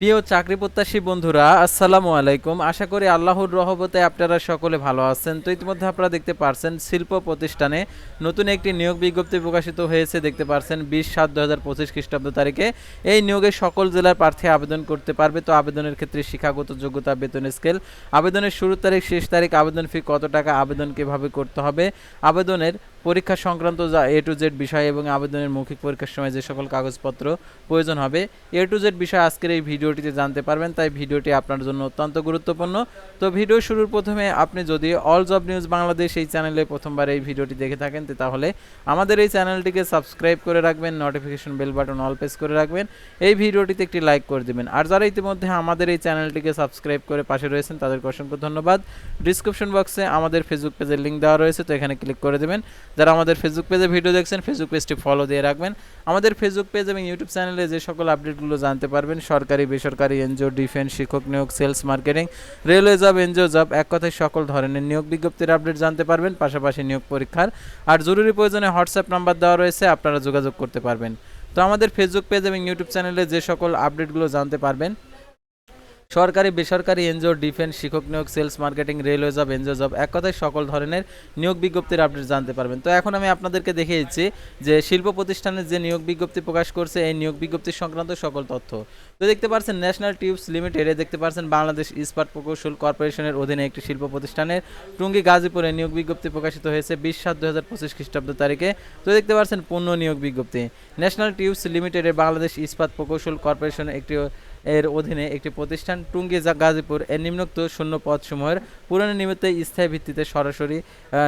প্রিয় চাকরি প্রত্যাশী বন্ধুরা, আসসালামু আলাইকুম। আশা করি আল্লাহর রহমতে আপনারা সকলে ভালো আছেন। তো ইতিমধ্যে আপনারা দেখতে পারছেন, শিল্প প্রতিষ্ঠানে নতুন একটি নিয়োগ বিজ্ঞপ্তি প্রকাশিত হয়েছে। দেখতে পারছেন, বিশ সাত দু হাজার পঁচিশ খ্রিস্টাব্দ তারিখে এই নিয়োগে সকল জেলার প্রার্থী আবেদন করতে পারবে। তো আবেদনের ক্ষেত্রে শিক্ষাগত যোগ্যতা, বেতন স্কেল, আবেদনের শুরুর তারিখ, শেষ তারিখ, আবেদন ফি কত টাকা, আবেদন কীভাবে করতে হবে, আবেদনের পরীক্ষা সংক্রান্ত যা এ টু জেড বিষয় এবং আবেদনের মৌখিক পরীক্ষার সময় যে সকল কাগজপত্র প্রয়োজন হবে এ টু জেড বিষয় আজকের এই ভিডিওটিতে জানতে পারবেন। তাই ভিডিওটি আপনার জন্য অত্যন্ত গুরুত্বপূর্ণ। তো ভিডিও শুরুর প্রথমে আপনি যদি অল জব নিউজ বাংলাদেশ এই চ্যানেলে প্রথমবার এই ভিডিওটি দেখে থাকেন তাহলে আমাদের এই চ্যানেলটিকে সাবস্ক্রাইব করে রাখবেন notification bell button all press করে রাখবেন। এই ভিডিওটিতে একটি লাইক করে দিবেন। আর যারা ইতিমধ্যে আমাদের এই চ্যানেলটিকে সাবস্ক্রাইব করে পাশে রয়েছেন, তাদেরকে অসংখ্য ধন্যবাদ। ডিসক্রিপশন বক্সে আমাদের ফেসবুক পেজের লিঙ্ক দেওয়া রয়েছে, তো এখানে ক্লিক করে দেবেন। যারা আমাদের ফেসবুক পেজে ভিডিও দেখছেন ফেসবুক পেজটি ফলো দিয়ে রাখবেন। আমাদের ফেসবুক পেজ এবং ইউটিউব চ্যানেলে যে সকল আপডেটগুলো জানতে পারবেন, সরকারি, বেসরকারি, এনজিও ডিফেন্স শিক্ষক নিয়োগ sales marketing railway job NGO job এক কথায় সকল ধরনের নিয়োগ বিজ্ঞপ্তির আপডেট জানতে পারবেন, পাশাপাশি নিয়োগ পরীক্ষার। আর জরুরি প্রয়োজনে হোয়াটসঅ্যাপ নাম্বার দেওয়া রয়েছে, আপনারা যোগাযোগ করতে পারবেন। তো আমাদের ফেসবুক পেজ এবং ইউটিউব চ্যানেলে যে সকল আপডেটগুলো জানতে পারবেন সরকারি, বেসরকারি এনজিও, ডিফেন্স, শিক্ষক নিয়োগ, sales marketing, railway job, NGO job, এক কথায় সকল ধরনের নিয়োগ বিজ্ঞপ্তির আপডেট জানতে পারবেন। তো এখন আমি আপনাদেরকে দেখিয়েছি যে শিল্প প্রতিষ্ঠানের যে নিয়োগ বিজ্ঞপ্তি প্রকাশ করছে, এই নিয়োগ বিজ্ঞপ্তি সংক্রান্ত সকল তথ্য। তো দেখতে পাচ্ছেন, ন্যাশনাল টিউবস লিমিটেডে দেখতে পাচ্ছেন, বাংলাদেশ ইস্পাত প্রকৌশল কর্পোরেশনের অধীনে একটি শিল্প প্রতিষ্ঠানের টুঙ্গি গাজীপুরে নিয়োগ বিজ্ঞপ্তি প্রকাশিত হয়েছে বিশ সাত দু হাজার পঁচিশ খ্রিস্টাব্দ তারিখে। তো দেখতে পাচ্ছেন, পূর্ণ নিয়োগ বিজ্ঞপ্তি। ন্যাশনাল টিউবস লিমিটেডের বাংলাদেশ ইস্পাত প্রকৌশল কর্পোরেশনের একটি এর অধীনে একটি প্রতিষ্ঠান টুঙ্গি গাজীপুর এর নিম্নোক্ত শূন্য পদসমূহের পূরণ নিমিত্তে স্থায়ী ভিত্তিতে সরাসরি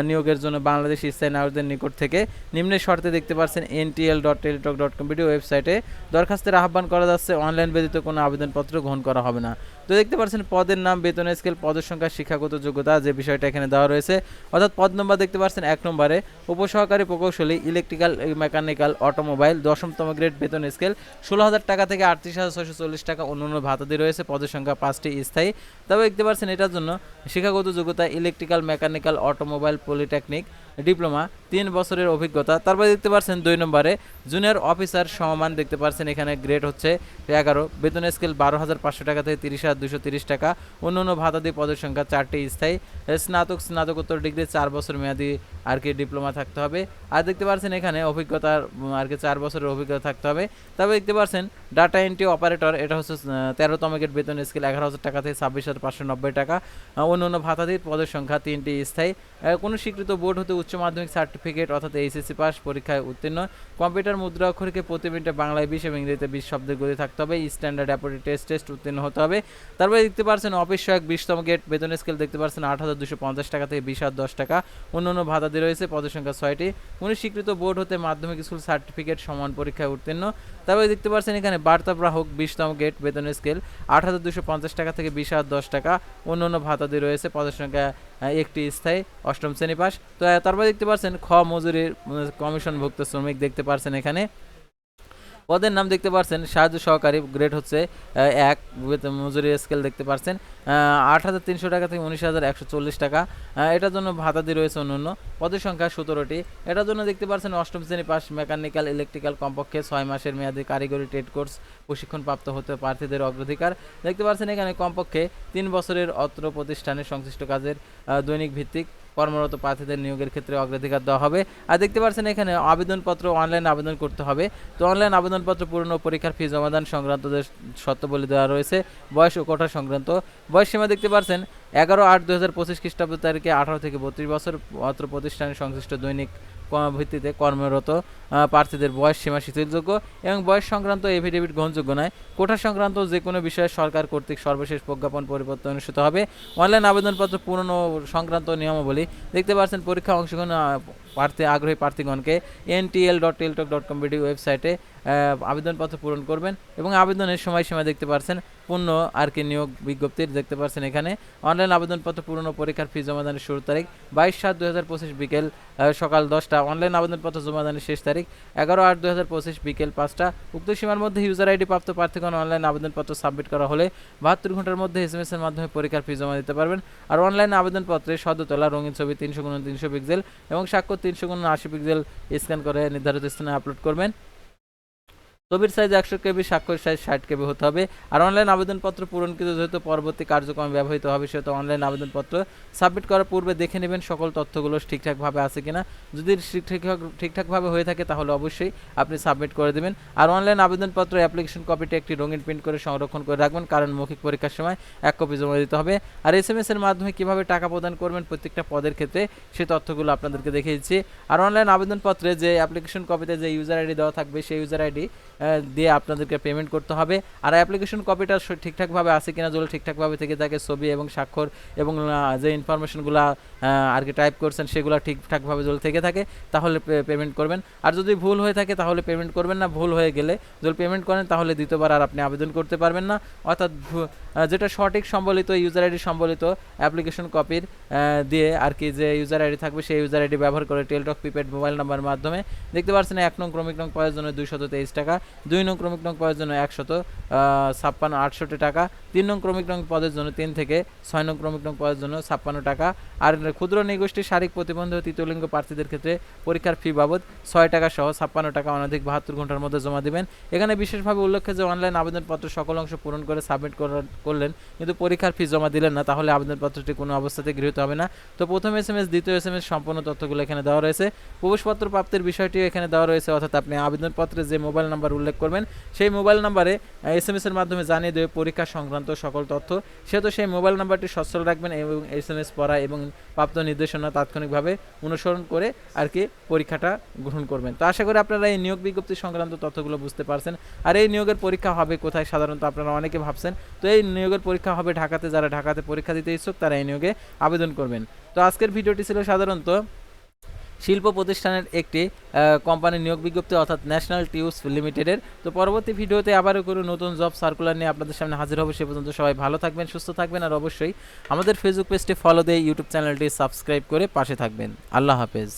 নিয়োগের জন্য বাংলাদেশ স্থায়ী নাগরিকদের নিকট থেকে নিম্নের শর্তে দেখতে পাচ্ছেন NTL dot Teletalk dot com ওয়েবসাইটে। দরখাস্তের আহ্বান করা যাচ্ছে, অনলাইন ব্যতীত কোনো আবেদনপত্র গ্রহণ করা হবে না। তো দেখতে পাচ্ছেন পদের নাম, বেতন, স্কেল পদের সংখ্যা শিক্ষাগত যোগ্যতা যে বিষয়টা এখানে দেওয়া রয়েছে। অর্থাৎ পদ নম্বর দেখতে পাচ্ছেন এক নম্বরে, উপসহকারী প্রকৌশলী, ইলেকট্রিক্যাল, মেকানিক্যাল, অটোমোবাইল, দশমতম গ্রেড বেতন স্কেল, ষোলো হাজার টাকা থেকে আটত্রিশ হাজার ছশো চল্লিশ টাকা অন্যান্য ভাতাদি রয়েছে, পদের সংখ্যা পাঁচটি স্থায়ী। তবে দেখতে পাচ্ছেন এটার জন্য শিক্ষাগত যোগ্যতা electrical mechanical automobile polytechnic diploma তিন বছরের অভিজ্ঞতা। তারপরে দেখতে পাচ্ছেন দুই নম্বরে জুনিয়র অফিসার সমমান দেখতে পাচ্ছেন, এখানে গ্রেড হচ্ছে এগারো। বেতন স্কেল বারো হাজার পাঁচশো টাকা থেকে তিরিশ হাজার দুশো তিরিশ টাকা। অন্য অন্য ভাতাদি পদের সংখ্যা চারটি স্থায়ী। স্নাতক, স্নাতকোত্তর ডিগ্রি, চার বছর মেয়াদি আর কি ডিপ্লোমা থাকতে হবে। আর দেখতে পাচ্ছেন এখানে অভিজ্ঞতার, আর কি চার বছরের অভিজ্ঞতা থাকতে হবে। তবে দেখতে পাচ্ছেন ডাটা এন্ট্রি অপারেটর এটা হচ্ছে তেরোতম গেট বেতন স্কেল এগারো হাজার টাকা থেকে ছাব্বিশ হাজার পাঁচশো নব্বই টাকা। অন্য অন্য ভাতাদির পদের সংখ্যা তিনটি স্থায়ী। কোনো স্বীকৃত বোর্ড হতে উচ্চ মাধ্যমিক সার্টিফিকেট অর্থাৎ এইচএসসি পাস পরীক্ষায় উত্তীর্ণ। কম্পিউটার মুদ্রা অক্ষরকে প্রতি মিনিটে বাংলায় বিশ এবং ইংরেজিতে বিশ শব্দের গতি থাকতে হবে। স্ট্যান্ডার্ড অ্যাপোটি টেস্ট টেস্ট উত্তীর্ণ হতে হবে। তারপরে দেখতে পাচ্ছেন অফিস সহায়ক বিশতম গেট বেতন স্কেল দেখতে পাচ্ছেন আট হাজার দুশো পঞ্চাশ টাকা থেকে বিশ হাজার দশ টাকা। অন্য অন্য ভাতাদি রয়েছে পদের সংখ্যা ছয়টি। কোনো স্বীকৃত বোর্ড হতে মাধ্যমিক স্কুল সার্টিফিকেট সমান পরীক্ষায় উত্তীর্ণ। তারপরে দেখতে পাচ্ছেন এখানে বার্তাগ্রাহক বিশতম গেট বেতন স্কেল আট হাজার দুশো পঞ্চাশ টাকা থেকে বিশ হাজার দশ টাকা। অন্য অন্য ভাতাদি রয়েছে পদের সংখ্যা একটি স্থায়ী অষ্টম শ্রেণি পাস। তো তারপর দেখতে পাচ্ছেন খ মজুরির কমিশনভুক্ত শ্রমিক দেখতে পাচ্ছেন এখানে। পদের নাম দেখতে পাচ্ছেন সাহায্য সহকারী গ্রেড হচ্ছে এক মজুরি স্কেল দেখতে পাচ্ছেন আট হাজার তিনশো টাকা থেকে উনিশ হাজার একশো চল্লিশ টাকা। এটার জন্য ভাতাদি রয়েছে অন্য অন্য, পদের সংখ্যা সতেরোটি। এটার জন্য দেখতে পাচ্ছেন অষ্টম শ্রেণি পাস মেকানিক্যাল ইলেকট্রিক্যাল কমপক্ষে ছয় মাসের মেয়াদী কারিগরি ট্রেড কোর্স প্রশিক্ষণ প্রাপ্ত হতে প্রার্থীদের অগ্রাধিকার। দেখতে পাচ্ছেন এখানে কমপক্ষে তিন বছরের অত্র প্রতিষ্ঠানের সংশ্লিষ্ট কাজের দৈনিক ভিত্তিক কর্মরত প্রার্থীদের নিয়োগের ক্ষেত্রে অগ্রাধিকার দেওয়া হবে। আর দেখতে পাচ্ছেন এখানে আবেদনপত্র অনলাইন আবেদন করতে হবে। তো অনলাইন আবেদনপত্র পূরণ পরীক্ষার ফি জমাদান সংক্রান্তদের যে বলে দেওয়া রয়েছে। বয়স ও কোঠা সংক্রান্ত। বয়স সীমা দেখতে পাচ্ছেন, এগারো আট দু হাজার পঁচিশ খ্রিস্টাব্দ তারিখে আঠারো থেকে বত্রিশ বছর, অত্র প্রতিষ্ঠানের সংশ্লিষ্ট দৈনিক ভিত্তিতে কর্মরত প্রার্থীদের বয়স সীমা শিথিলযোগ্য এবং বয়স সংক্রান্ত এফিডেভিট গ্রহণযোগ্য নয়। কোঠা সংক্রান্ত যে কোনো বিষয়ে সরকার কর্তৃক সর্বশেষ প্রজ্ঞাপন পরিবর্তন অনুষ্ঠিত হবে। অনলাইন আবেদনপত্র পূরণ সংক্রান্ত নিয়মাবলী, দেখতে পাচ্ছেন পরীক্ষা অংশগ্রহণ প্রার্থী আগ্রহী প্রার্থীগণকে NTL dot Teletalk dot com BD ওয়েবসাইটে আবেদনপত্র পূরণ করবেন এবং আবেদনের সময়সীমা দেখতে পাচ্ছেন পূর্ণ আর কি নিয়োগ বিজ্ঞপ্তির দেখতে পাচ্ছেন এখানে। অনলাইন আবেদনপত্র পূরণ পরীক্ষার ফি জমাদানের শুরু তারিখ বাইশ সাত দু হাজার পঁচিশ বিকেল সকাল দশটা। অনলাইন আবেদনপত্র জমাদানের শেষ তারিখ এগারো আট দু হাজার পঁচিশ বিকেল পাঁচটা। উক্ত সীমার মধ্যে ইউজার আইডি প্রাপ্ত প্রার্থীগণ অনলাইন আবেদনপত্র সাবমিট করা হলে বাহাত্তর ঘণ্টার মধ্যে এস এম এর মাধ্যমে পরীক্ষার ফি জমা দিতে পারবেন। আর অনলাইন আবেদনপত্রে সদ্য তোলা রঙিন ছবি তিনশো গুণ তিনশো পিক্সেল এবং স্বাক্ষর তিনশো গুণ আশি পিক্সেল স্ক্যান করে নির্ধারিত স্থানে আপলোড করবেন। ছবির সাইজ একশো কেবি, স্বাক্ষর সাইজ ষাট কেবি হতে হবে। আর অনলাইন আবেদনপত্র পূরণকৃত যেহেতু পরবর্তী কার্যক্রমে ব্যবহৃত হবে, সেহেতু অনলাইন আবেদনপত্র সাবমিট করার পূর্বে দেখে নেবেন সকল তথ্যগুলো ঠিকঠাকভাবে আছে কিনা। যদি ঠিকঠাক ঠিকঠাকভাবে হয়ে থাকে, তাহলে অবশ্যই আপনি সাবমিট করে দেবেন। আর অনলাইন আবেদনপত্র অ্যাপ্লিকেশন কপিটি একটি রঙিন প্রিন্ট করে সংরক্ষণ করে রাখবেন, কারণ মৌখিক পরীক্ষার সময় এক কপি জমা দিতে হবে। আর এস এম এস এর মাধ্যমে কীভাবে টাকা প্রদান করবেন প্রত্যেকটা পদের ক্ষেত্রে সেই তথ্যগুলো আপনাদেরকে দেখিয়ে দিচ্ছি। আর অনলাইন আবেদনপত্রে যে অ্যাপ্লিকেশন কপিতে যে ইউজার আইডি দেওয়া থাকবে, সেই ইউজার আইডি দিয়ে আপনাদেরকে পেমেন্ট করতে হবে। আর অ্যাপ্লিকেশন কপিটা ঠিকঠাকভাবে আছে কিনা যদি ঠিকঠাকভাবে থেকে থাকে, ছবি এবং স্বাক্ষর এবং যে ইনফরমেশনগুলো আর কি টাইপ করছেন সেগুলো ঠিকঠাকভাবে যদি থেকে থাকে, তাহলে পেমেন্ট করবেন। আর যদি ভুল হয়ে থাকে তাহলে পেমেন্ট করবেন না, ভুল হয়ে গেলে যদি পেমেন্ট করেন তাহলে দ্বিতীয়বার আর আপনি আবেদন করতে পারবেন না। অর্থাৎ যেটা সঠিক সম্বলিত ইউজার আইডি সম্বলিত অ্যাপ্লিকেশন কপির দিয়ে আর কি যে ইউজার আইডি থাকবে সেই ইউজার আইডি ব্যবহার করে টেলটক প্রিপেড মোবাইল নাম্বার মাধ্যমে। দেখতে পাচ্ছেন এক নং ক্রমিক নং পাওয়ার জন্য দুইশত তেইশ টাকা। দুই নং ক্রমিক নং পাওয়ার জন্য একশত ছাপ্পান্ন, আটষট্টি টাকা। তিন নং ক্রমিক নং পদের জন্য তিন থেকে ছয় নং ক্রমিক নং পদের জন্য ছাপ্পান্ন টাকা। আর ক্ষুদ্র নিগোষ্ঠী শারীরিক প্রতিবন্ধী ও তৃতীয় লিঙ্গ প্রার্থীদের ক্ষেত্রে পরীক্ষার ফি বাবদ ছয় টাকা সহ ছাপ্পান্ন টাকা অনধিক বাহাত্তর ঘণ্টার মধ্যে জমা দিবেন। এখানে বিশেষভাবে উল্লেখ্য যে অনলাইন আবেদনপত্র সকল অংশ পূরণ করে সাবমিট করলেন, কিন্তু পরীক্ষার ফি জমা দিলেন না, তাহলে আবেদনপত্রটি কোনো অবস্থাতে গৃহীত হবে না। তো প্রথম এস এম এস দ্বিতীয় এস এম এস সম্পূর্ণ তথ্যগুলো এখানে দেওয়া রয়েছে। প্রবেশপত্র প্রাপ্তির বিষয়টিও এখানে দেওয়া রয়েছে, অর্থাৎ আপনি আবেদনপত্রে যে মোবাইল নাম্বার উল্লেখ করবেন। সেই মোবাইল নাম্বারে এস এম এস এর মাধ্যমে জানিয়ে দেবে পরীক্ষা সংক্রান্ত সকল তথ্য। সেহেতু সেই মোবাইল নাম্বারটি সচ্ছল রাখবেন এবং এস এম এস পড়া এবং প্রাপ্ত নির্দেশনা তাৎক্ষণিকভাবে অনুসরণ করে আর কি পরীক্ষাটা গ্রহণ করবেন। তো আশা করি আপনারা এই নিয়োগ বিজ্ঞপ্তি সংক্রান্ত তথ্যগুলো বুঝতে পারছেন। আর এই নিয়োগের পরীক্ষা হবে কোথায় সাধারণত আপনারা অনেকে ভাবছেন। তো এই নিয়োগের পরীক্ষা হবে ঢাকাতে। যারা ঢাকাতে পরীক্ষা দিতে ইচ্ছুক তারা এই নিয়োগে আবেদন করবেন। তো আজকের ভিডিওটি ছিল সাধারণত শিল্প প্রতিষ্ঠানের একটি কোম্পানির নিয়োগ বিজ্ঞপ্তি অর্থাৎ ন্যাশনাল টিউস লিমিটেডের তো পরবর্তী ভিডিওতে আবারও কোনো নতুন জব সার্কুলার নিয়ে আপনাদের সামনে হাজির হবে। সে পর্যন্ত সবাই ভালো থাকবেন, সুস্থ থাকবেন আর অবশ্যই আমাদের ফেসবুক পেজটি ফলো দিয়ে ইউটিউব চ্যানেলটি সাবস্ক্রাইব করে পাশে থাকবেন। আল্লাহ হাফেজ।